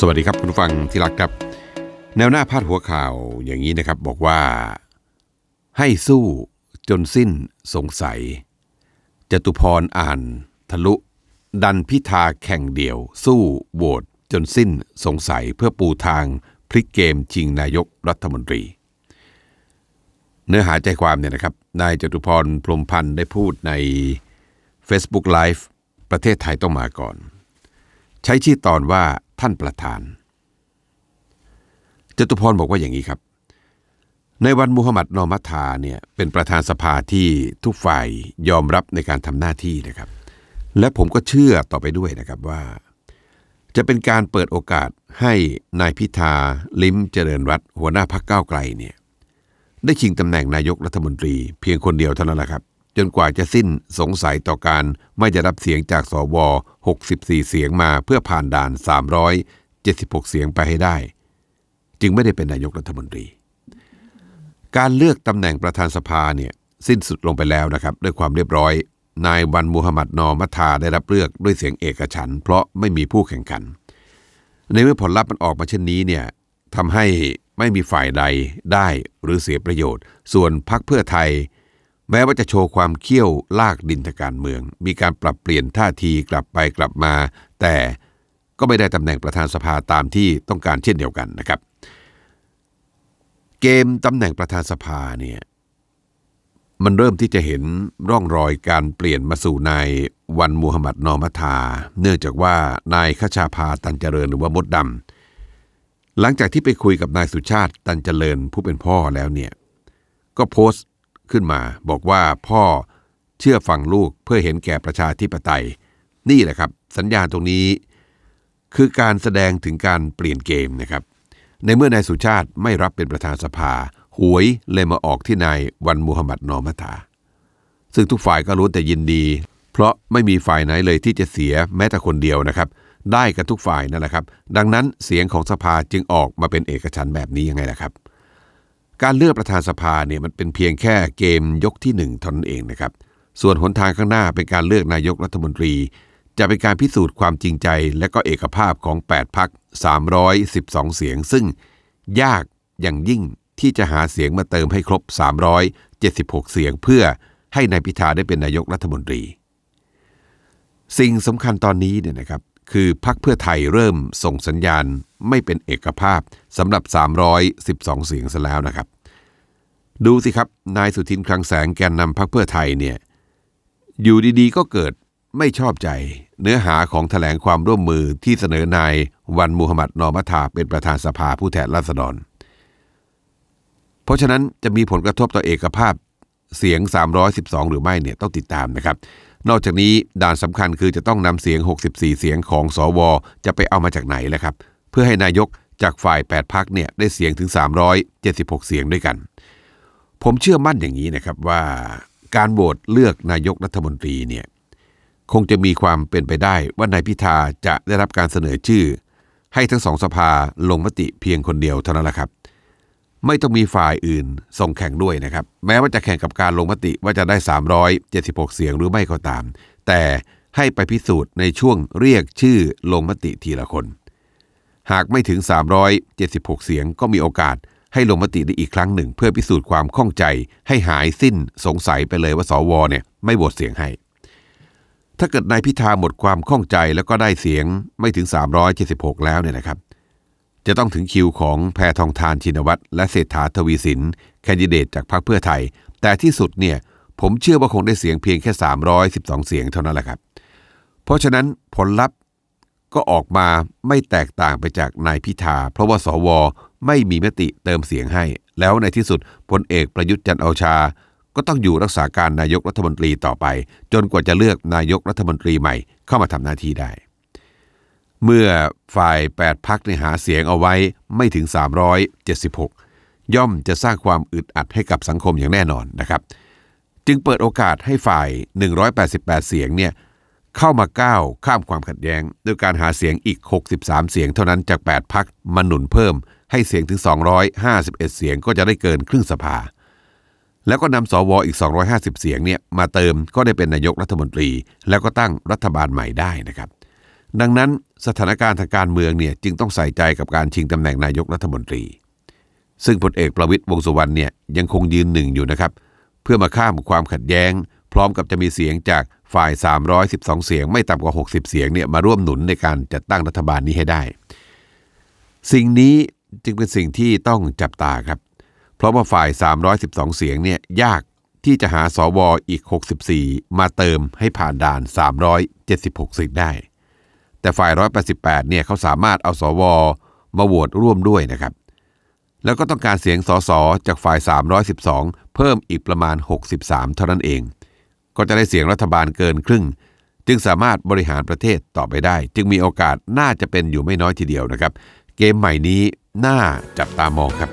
สวัสดีครับคุณผู้ฟังที่รักครับ แนวหน้าพาดหัวข่าวอย่างนี้นะครับบอกว่า ให้สู้จนสิ้นสงสัยจตุพรอ่าน ทะลุ ดันพิธาแข่งเดี่ยว สู้โหวตจนสิ้นสงสัยเพื่อปูทางพลิกเกมชิงนายกรัฐมนตรี เนื้อหาใจความเนี่ยนะครับนายจตุพรพรมพันธ์ได้พูดใน Facebook Live ประเทศไทยต้องมาก่อน ใช้ชื่อตอนว่า ท่านประธานจตุพรบอกว่าอย่างนี้ครับ ในวันมุฮัมมัดนอมัทาเนี่ยเป็นประธานสภาที่ทุกฝ่ายยอมรับในการทำหน้าที่นะครับ และผมก็เชื่อต่อไปด้วยนะครับว่า จะเป็นการเปิดโอกาสให้นายพิธาลิมเจริญรัตหัวหน้าพักก้าวไกลเนี่ยได้ชิงตำแหน่งนายกรัฐมนตรีเพียงคนเดียวเท่านั้นแหละครับ จนกว่าจะสิ้นสงสัยต่อการไม่จะรับเสียงจากสว 64 เสียงมาเพื่อผ่านด่าน 376 เสียงไปให้ได้ จึงไม่ได้เป็นนายกรัฐมนตรี การเลือกตำแหน่งประธานสภาเนี่ยสิ้นสุดลงไปแล้วนะครับ ด้วยความเรียบร้อย นายวันมูฮัมหมัดนอมัทาได้รับเลือกด้วยเสียงเอกฉัน เพราะไม่มีผู้แข่งขัน ในเมื่อผลลัพธ์มันออกมาเช่นนี้เนี่ยทำให้ไม่มีฝ่ายใดได้หรือเสียประโยชน์ ส่วนพักเพื่อไทย แม้ว่าจะโชว์ความเขี้ยวลากดินทางการเมือง มีการปรับเปลี่ยนท่าทีกลับไปกลับมา แต่ก็ไม่ได้ตำแหน่งประธานสภาตามที่ต้องการเช่นเดียวกันนะครับ เกมตำแหน่งประธานสภาเนี่ยมันเริ่มที่จะเห็นร่องรอยการเปลี่ยนมาสู่นายวันมูฮัมหมัดนอมัทา เนื่องจากว่านายขชาพาตันเจริญหรือว่ามดดำหลังจากที่ไปคุยกับนายสุชาติตันเจริญผู้เป็นพ่อแล้วเนี่ยก็โพสต์ ขึ้นมา บอกว่าพ่อเชื่อฟังลูกเพื่อเห็นแก่ประชาธิปไตย นี่แหละครับ สัญญาณตรงนี้ คือการแสดงถึงการเปลี่ยนเกมนะครับ ในเมื่อนายสุชาติไม่รับเป็นประธานสภา หวยเลยมาออกที่นายวันมูฮัมหมัดนอมัทาซึ่งทุกฝ่ายก็รู้แต่ยินดี เพราะไม่มีฝ่ายไหนเลยที่จะเสียแม้แต่คนเดียวนะครับได้กันทุกฝ่ายนั่นแหละครับ ดังนั้นเสียงของสภาจึงออกมาเป็นเอกฉันแบบนี้ยังไงล่ะครับ การเลือกประธานสภาเนี่ยมันเป็นเพียงแค่เกมยกที่หนึ่งเท่านั้นเองนะครับ ส่วนหนทางข้างหน้าเป็นการเลือกนายกรัฐมนตรี จะเป็นการพิสูจน์ความจริงใจ และก็เอกภาพของ 8พัก312 เสียง ซึ่งยากอย่างยิ่งที่จะหาเสียงมาเติมให้ครบ 376 เสียงเพื่อให้นายพิธาได้เป็นนายกรัฐมนตรี สิ่งสำคัญตอนนี้เนี่ยนะครับคือพักเพื่อไทยเริ่มส่งสัญญาณ ไม่เป็นเอกภาพสำหรับ 312 เสียงซะแล้วนะครับ ดูสิครับ นายสุทินคลังแสงแกนนำพักเพื่อไทยเนี่ยอยู่ดีๆ ก็เกิดไม่ชอบใจเนื้อหาของแถลงความร่วมมือที่เสนอนายวันมูฮัมหมัดนอมัทาเป็นประธานสภาผู้แทนราษฎร เพราะฉะนั้นจะมีผลกระทบต่อเอกภาพเสียง 312 หรือไม่เนี่ยต้องติดตามนะครับ นอกจากนี้ด่านสำคัญคือจะต้องนำเสียง 64 เสียงของสวจะไปเอามาจากไหนแหละครับ พื่อให้นายกจากฝ่าย 8พักเนี่ยได้เสียงถึง 376 เสียงด้วยกัน ผมเชื่อมั่นอย่างนี้นะครับว่าการโหวตเลือกนายกรัฐมนตรีเนี่ยคงจะมีความเป็นไปได้ว่านายพิธาจะได้รับการเสนอชื่อ ให้ทั้งสองสภาลงมติเพียงคนเดียวเท่านั้นแหละครับ ไม่ต้องมีฝ่ายอื่นส่งแข่งด้วยนะครับ แม้ว่าจะแข่งกับการลงมติว่าจะได้ 376 เสียงหรือไม่ก็ตาม แต่ให้ไปพิสูจน์ในช่วงเรียกชื่อลงมติทีละคน หากไม่ถึง 376 เสียงก็มีโอกาสให้ลงมติได้อีกครั้งหนึ่ง เพื่อพิสูจน์ความข้องใจให้หายสิ้นสงสัยไปเลยว่าสวเนี่ยไม่โหวตเสียงให้ ถ้าเกิดนายพิธาหมดความข้องใจแล้วก็ได้เสียงไม่ถึง 376 แล้วเนี่ยนะครับ จะต้องถึงคิวของแพทองทานชินวัตรและเศรษฐาทวีสินแคนดิเดตจากพรรคเพื่อไทย แต่ที่สุดเนี่ยผมเชื่อว่าคงได้เสียงเพียงแค่ 312 เสียงเท่านั้นแหละครับ เพราะฉะนั้นผลลัพธ์ ก็ออกมาไม่แตกต่างไปจากนายพิธา เพราะว่าสวไม่มีมติเติมเสียงให้ แล้วในที่สุดพลเอกประยุทธ์จันทร์โอชา ก็ต้องอยู่รักษาการนายกรัฐมนตรีต่อไป จนกว่าจะเลือกนายกรัฐมนตรีใหม่เข้ามาทำหน้าที่ได้ เมื่อฝ่าย 8พักในหาเสียงเอาไว้ไม่ถึง 376 ย่อมจะสร้างความอึดอัดให้กับสังคมอย่างแน่นอนนะครับ จึงเปิดโอกาสให้ฝ่าย 188 เสียงเนี่ย เข้ามาก้าวข้ามความขัดแย้งด้วยการหาเสียงอีก 63 เสียงเท่านั้นจาก 8พักมาหนุนเพิ่มให้เสียงถึง 251 เสียงก็จะได้เกินครึ่งสภา แล้วก็นำสวอีก 250 เสียงเนี่ยมาเติมก็ได้เป็นนายกรัฐมนตรี แล้วก็ตั้งรัฐบาลใหม่ได้นะครับ ดังนั้นสถานการณ์ทางการเมืองเนี่ยจึงต้องใส่ใจกับการชิงตำแหน่งนายกรัฐมนตรี ซึ่งพลเอกประวิตยวงสุวรรณเนี่ยยังคงยืนหนึ่งอยู่นะครับ เพื่อมาข้ามความขัดแย้ง พร้อมกับจะมีเสียงจาก ฝ่าย 312 เสียงไม่ต่ำกว่า 60 เสียงเนี่ยมาร่วมหนุนในการจัดตั้งรัฐบาลนี้ให้ได้ สิ่งนี้จึงเป็นสิ่งที่ต้องจับตาครับ เพราะว่าฝ่าย 312 เสียงเนี่ยยากที่จะหาสวออีก 64 มาเติมให้ผ่านด่าน 376 เสียงได้ แต่ฝ่าย 188 เนี่ยเขาสามารถเอาสวอมาโหวตร่วมด้วยนะครับ แล้วก็ต้องการเสียงสสจากฝ่าย 312 เพิ่มอีกประมาณ 63 เท่านั้นเอง ก็จะได้เสียงรัฐบาลเกินครึ่ง จึงสามารถบริหารประเทศต่อไปได้ จึงมีโอกาสน่าจะเป็นอยู่ไม่น้อยทีเดียวนะครับ เกมใหม่นี้น่าจับตามองครับ